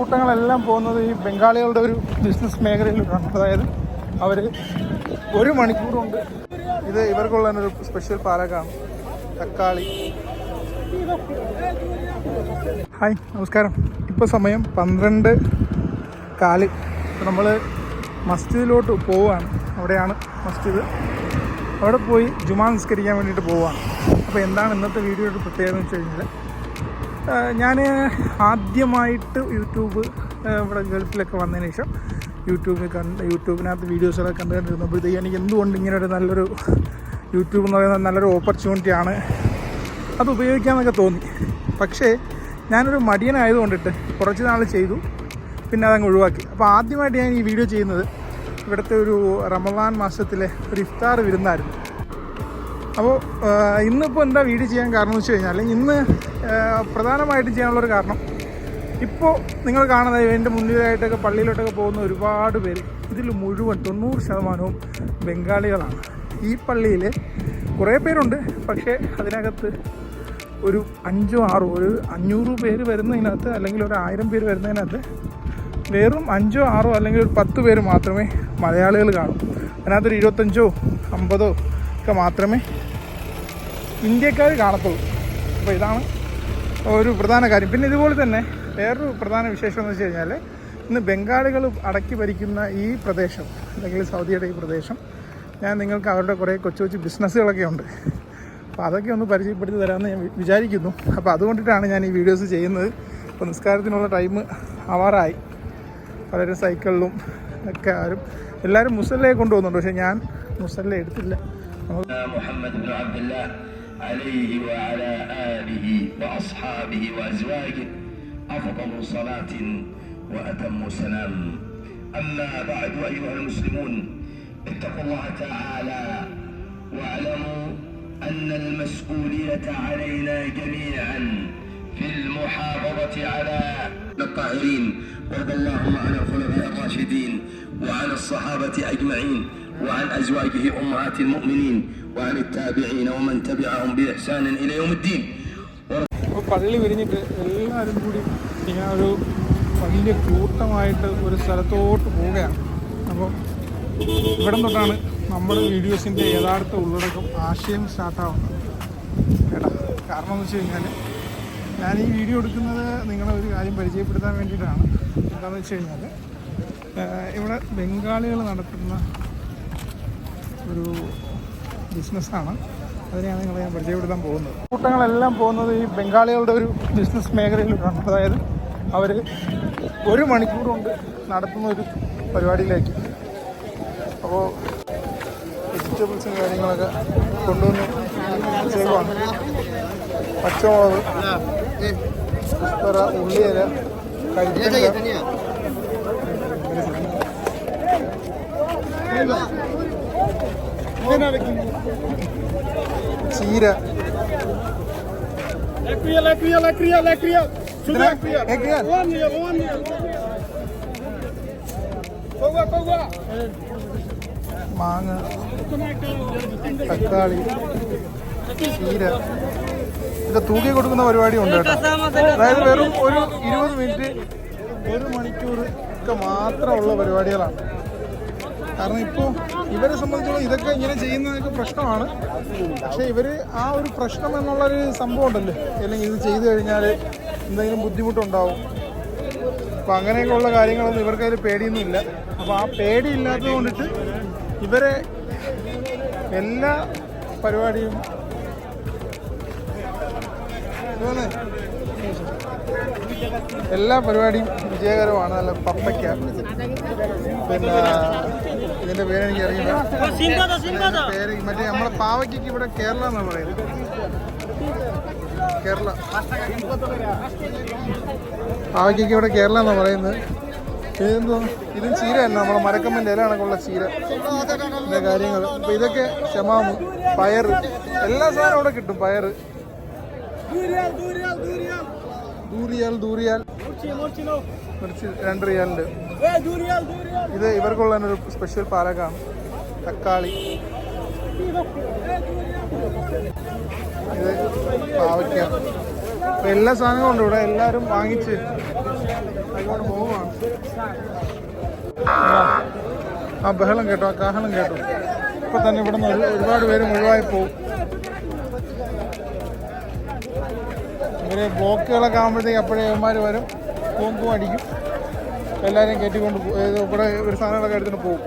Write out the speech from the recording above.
കൂട്ടങ്ങളെല്ലാം പോകുന്നത് ഈ ബംഗാളികളുടെ ഒരു ബിസിനസ് മേഖലയിലൂടെയാണ് അതായത് അവർ ഒരു മണിക്കൂറുണ്ട് ഇത് ഇവർക്കുള്ള ഒരു സ്പെഷ്യൽ പാലക്കാണ്. തക്കാളി. ഹായ് നമസ്കാരം. ഇപ്പോൾ സമയം പന്ത്രണ്ട് കാൽ. നമ്മൾ മസ്ജിദിലോട്ട് പോവുകയാണ്. അവിടെയാണ് മസ്ജിദ്. അവിടെ പോയി ജുമാ നിസ്കരിക്കാൻ വേണ്ടിയിട്ട് പോവുകയാണ്. അപ്പോൾ എന്താണ് ഇന്നത്തെ വീഡിയോയുടെ പ്രത്യേകത എന്ന് വെച്ച് കഴിഞ്ഞാൽ ഞാൻ ആദ്യമായിട്ട് യൂട്യൂബ് ഇവിടെ ഗൾഫിലൊക്കെ വന്നതിന് ശേഷം യൂട്യൂബിൽ കണ്ട് യൂട്യൂബിനകത്ത് വീഡിയോസൊക്കെ കണ്ടു കണ്ടിരുന്നപ്പോഴത്തേക്ക് എനിക്ക് എന്തുകൊണ്ട് ഇങ്ങനെ ഒരു നല്ലൊരു യൂട്യൂബ് എന്ന് പറയുന്നത് നല്ലൊരു ഓപ്പർച്യൂണിറ്റിയാണ്. അത് ഉപയോഗിക്കാമെന്നൊക്കെ തോന്നി. പക്ഷേ ഞാനൊരു മടിയനായതുകൊണ്ടിട്ട് കുറച്ച് നാൾ ചെയ്തു. പിന്നെ അതങ്ങ് ഒഴിവാക്കി. അപ്പോൾ ആദ്യമായിട്ട് ഞാൻ ഈ വീഡിയോ ചെയ്യുന്നത് ഇവിടുത്തെ ഒരു റമദാൻ മാസത്തിലെ ഒരു ഇഫ്താർ വിരുന്നായിരുന്നു. അപ്പോൾ ഇന്നിപ്പോൾ എന്താ വീട് ചെയ്യാൻ കാരണം എന്ന് വെച്ച് കഴിഞ്ഞാൽ ഇന്ന് പ്രധാനമായിട്ടും ചെയ്യാനുള്ളൊരു കാരണം ഇപ്പോൾ നിങ്ങൾ കാണുന്നത് എന്റെ മുന്നിലായിട്ടൊക്കെ പള്ളിയിലോട്ടൊക്കെ പോകുന്ന ഒരുപാട് പേര് ഇതിൽ മുഴുവൻ തൊണ്ണൂറ് ശതമാനവും ബംഗാളികളാണ്. ഈ പള്ളിയിൽ കുറേ പേരുണ്ട് പക്ഷേ അതിനകത്ത് ഒരു അഞ്ചോ ആറോ ഒരു അഞ്ഞൂറ് പേര് വരുന്നതിനകത്ത് അല്ലെങ്കിൽ ഒരു ആയിരം പേര് വരുന്നതിനകത്ത് വെറും അഞ്ചോ ആറോ അല്ലെങ്കിൽ ഒരു പത്ത് പേര് മാത്രമേ മലയാളികൾ കാണൂ. അതിനകത്തൊരു ഇരുപത്തഞ്ചോ അമ്പതോ ഒക്കെ മാത്രമേ ഇന്ത്യക്കാർ കാണത്തുള്ളൂ. അപ്പോൾ ഇതാണ് ഒരു പ്രധാന കാര്യം. പിന്നെ ഇതുപോലെ തന്നെ വേറൊരു പ്രധാന വിശേഷം എന്ന് വെച്ച് കഴിഞ്ഞാൽ ഇന്ന് ബംഗാളികൾ അടക്കി ഭരിക്കുന്ന ഈ പ്രദേശം അല്ലെങ്കിൽ സൗദിയുടെ ഈ പ്രദേശം ഞാൻ നിങ്ങൾക്ക് അവരുടെ കുറേ കൊച്ചു കൊച്ചു ബിസിനസ്സുകളൊക്കെ ഉണ്ട്. അപ്പോൾ അതൊക്കെ ഒന്ന് പരിചയപ്പെടുത്തി തരാമെന്ന് ഞാൻ വിചാരിക്കുന്നു. അപ്പോൾ അതുകൊണ്ടിട്ടാണ് ഞാൻ ഈ വീഡിയോസ് ചെയ്യുന്നത്. അപ്പോൾ നിസ്കാരത്തിനുള്ള ടൈം ആവാറായി. പലരും സൈക്കിളിലും ഒക്കെ ആരും എല്ലാവരും മുസല്ലയെ കൊണ്ടുപോകുന്നുണ്ട്. പക്ഷേ ഞാൻ മുസല്ല എടുത്തില്ല. عليه وعلى آله وأصحابه وأزواجه أفضل صلاة وأتم سلام أما بعد أيها المسلمون اتقوا الله تعالى واعلموا أن المسؤولية علينا جميعا في المحافظة على الطاهرين. وارض اللهم عن الخلفاء الراشدين وعن الصحابة أجمعين. وعن أزواجه أمهات المؤمنين وعن التابعين ومن تبعهم بإحسان إلى يوم الدين അപ്പോൾ പള്ളി വിരിഞ്ഞിട്ട് എല്ലാവരും കൂടി ഇങ്ങനെ ഒരു വലിയ കൂട്ടമായിട്ട് ഒരു സ്ഥലത്തോട്ട് പോവുകയാണ് അപ്പോൾ ഇവിടെ തൊട്ടാണ് നമ്മുടെ വീഡിയോസിൻ്റെ യഥാർത്ഥ ഉള്ളടക്കം ആശയം സ്റ്റാർട്ടാവുന്നത് കേട്ടാ കാരണം എന്ന് വെച്ച് കഴിഞ്ഞാൽ ഞാൻ ഈ വീഡിയോ എടുക്കുന്നത് നിങ്ങളെ ഒരു കാര്യം പരിചയപ്പെടുത്താൻ വേണ്ടിയിട്ടാണ് എന്താണെന്ന് വെച്ച് കഴിഞ്ഞാൽ ഇവിടെ ബംഗാളികൾ നടത്തുന്ന ഒരു ബിസിനസ്സാണ്. അതിനെയാണ് നിങ്ങളെ ഞാൻ പരിചയപ്പെടുത്താൻ പോകുന്നത്. കൂട്ടങ്ങളെല്ലാം പോകുന്നത് ഈ ബംഗാളികളുടെ ഒരു ബിസിനസ് മേഖലയിലൂടെയാണ് അതായത് അവർ ഒരു മണിക്കൂർ കൊണ്ട് നടത്തുന്ന ഒരു പരിപാടിയിലേക്ക്. അപ്പോൾ വെജിറ്റബിൾസും കാര്യങ്ങളൊക്കെ കൊണ്ടുവന്ന് ചെയ്യുവാണ്. പച്ചമുളക് ഉപ്പര ഉള്ളിയില കരിപ്പില ചീര. മാങ്ങ തക്കാളി ചീര. ഇത് തൂക്കി കൊടുക്കുന്ന പരിപാടി ഉണ്ട് കേട്ടോ അതായത് വെറും ഒരു ഇരുപത് മിനിറ്റ് ഒരു മണിക്കൂർ ഒക്കെ മാത്രമുള്ള പരിപാടികളാണ്. കാരണം ഇപ്പോൾ ഇവരെ സംബന്ധിച്ചോളം ഇതൊക്കെ ഇങ്ങനെ ചെയ്യുന്നതൊക്കെ പ്രശ്നമാണ്. പക്ഷേ ഇവർ ആ ഒരു പ്രശ്നം എന്നുള്ളൊരു സംഭവം ഉണ്ടല്ലോ. അല്ലെങ്കിൽ ഇത് ചെയ്തു കഴിഞ്ഞാൽ എന്തെങ്കിലും ബുദ്ധിമുട്ടുണ്ടാവും. അപ്പോൾ അങ്ങനെയൊക്കെയുള്ള കാര്യങ്ങളൊന്നും ഇവർക്കതിൽ പേടിയൊന്നുമില്ല. അപ്പോൾ ആ പേടി ഇല്ലാത്തത് കൊണ്ടിട്ട് ഇവരെ എല്ലാ പരിപാടിയും എല്ലാ പരിപാടിയും വിജയകരമാണ്. നല്ല പപ്പയ്ക്ക. പിന്നെ ഇതിന്റെ പേരെനിക്ക് അറിയില്ല ഇതിന്റെ പേര് മറ്റേ നമ്മളെ പാവയ്ക്ക് ഇവിടെ കേരള എന്നാണ് പറയുന്നത്. കേരള. പാവയ്ക്ക് ഇവിടെ കേരള എന്നാണ് പറയുന്നത്. ഇതെന്തോ? ഇതും ചീര തന്നെ. നമ്മളെ മരക്കമ്മന്റെ ഇല കണക്കുള്ള ചീര. ഇതിന്റെ കാര്യങ്ങൾ അപ്പൊ ഇതൊക്കെ ഷമാമ് പയറ്. എല്ലാ സാധനവും ഇവിടെ കിട്ടും പയറ്. Morcino. കുറച്ച് രണ്ട് റിയാലുണ്ട്. ഇത് ഇവർക്കുള്ള ഒരു സ്പെഷ്യൽ പാലകാണ്. തക്കാളി. ഇത് പാവയ്ക്ക. എല്ലാ സാധനങ്ങളും ഉണ്ട് ഇവിടെ. എല്ലാവരും വാങ്ങിച്ച് അങ്ങോട്ട് പോവുകയാണ് ആ, ആ ബഹളം കേട്ടോ. ആ കാഹളം കേട്ടോ. ഇപ്പൊ തന്നെ ഇവിടെ നിന്ന് ഒരുപാട് പേര് മുഴുവായി പോകും ഇവർ ബ്ലോക്കുകളൊക്കെ ആകുമ്പോഴത്തേക്ക് അപ്പോഴേ ഇവന്മാർ വരും കൂമ്പും അടിക്കും. എല്ലാവരെയും കയറ്റിക്കൊണ്ട് ഇവിടെ ഒരു സാധനങ്ങളൊക്കെ എടുത്തിട്ട് പോകും.